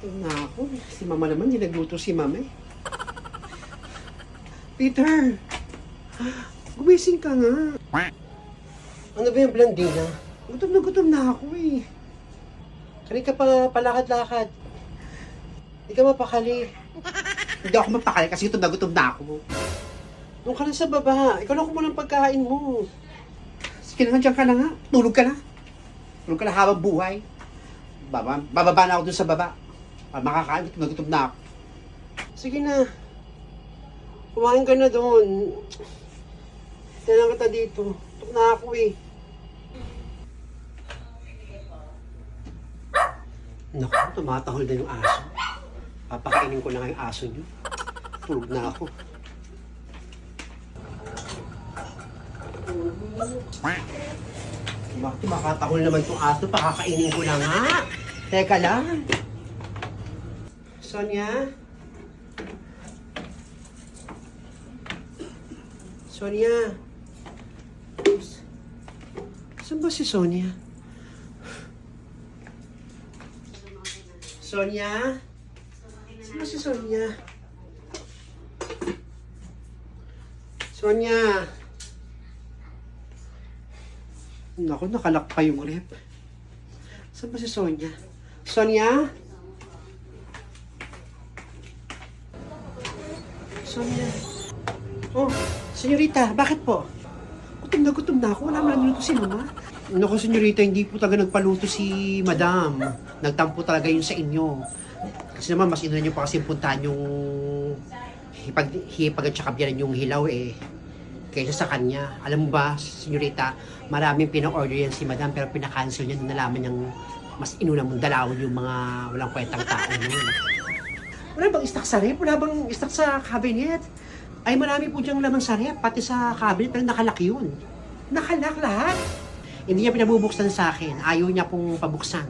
Ito na ako. Si mama naman, hindi nagluto si mama eh. Peter! Gumising ka nga. Ano ba yung Blandina? Gutom na gutom na ako eh. Kani ka pa palakad-lakad. Hindi ka mapakali. Hindi ako mapakali kasi gutom na gutom na ako. Doon ka na sa baba. Ikaw lang kumulang pagkain mo. Sige na nga, dyan ka na nga. Tulog ka na. Tulog ka na habang buhay. Baba, bababa na ako dun sa baba. Ah, makakain, gutom na ako. Sige na. Kumain ka na doon. Kailan kita dito. Tuk na ako eh. Naku, tumatahol na yung aso. Papakainin ko na nga yung aso niyo. Tulog na ako. Bakit makatahol naman itong aso? Pakakainin ko na nga. Teka lang. Sonia? Sonia? Saan ba si Sonia? Sonia? Saan ba si Sonia? Sonia? Naku, nakalak pa yung rep. Saan ba si Sonia? Sonia? Sonia? Oh, senyorita, bakit po? Gutom na gutom na ako. Wala mo lang niluto si mama. Naku, senyorita, hindi po talaga nagpaluto si madam. Nagtampo talaga yun sa inyo. Kasi naman, mas ina niyo pa kasi puntahan yung hipag, hipag at saka biyanan yung hilaw eh kaysa sa kanya. Alam mo ba, senyorita, maraming pina-order yan si madam pero pinakancel niya nung nalaman niyang mas inuna mong dalawin yung mga walang kwentang tao nun. Wala bang stock sa rep? Wala bang stock sa cabinet? Ay marami po diyang laman sa rep, pati sa cabinet, pero nakalak yun. Nakalak lahat. Hindi niya pinabubuksan sa akin. Ayaw niya pong pabuksan.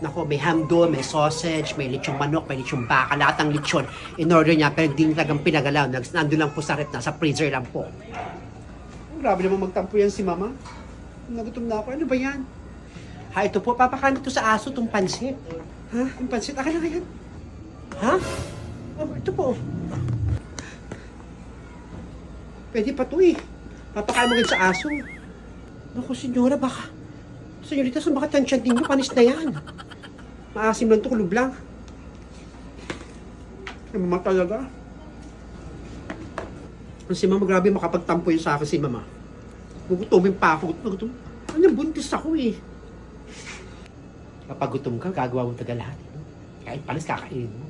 Nako, may ham doon, may sausage, may lechong manok, may lechong baka, lahat ng lechon. In-order niya, pero hindi talagang pinagalaw. Nandun lang po sa rep, nasa freezer lang po. Grabe naman magtampo yan si mama. Nagutom na ako. Ano ba yan? Ha, ito po. Papakain ito sa aso, itong pansit. Ha? Yung pansit? Akin na yan. Ha? Oh, ito po. Pwede pa to eh. Papakain mo ganyan sa aso. Naku, senyora, baka... Senyorita, saan baka tansyan ninyo? Panis na yan. Maasim lang to, kulub lang. Ano mama talaga? Ang si mama, grabe makapagtampo yun sa akin si mama. Gugutumin pa ako. Gutom. Ano, buntis ako eh. Kapag gutom ka, gagawa mo taga lahat. eh? Kahit panis, kakainin mo.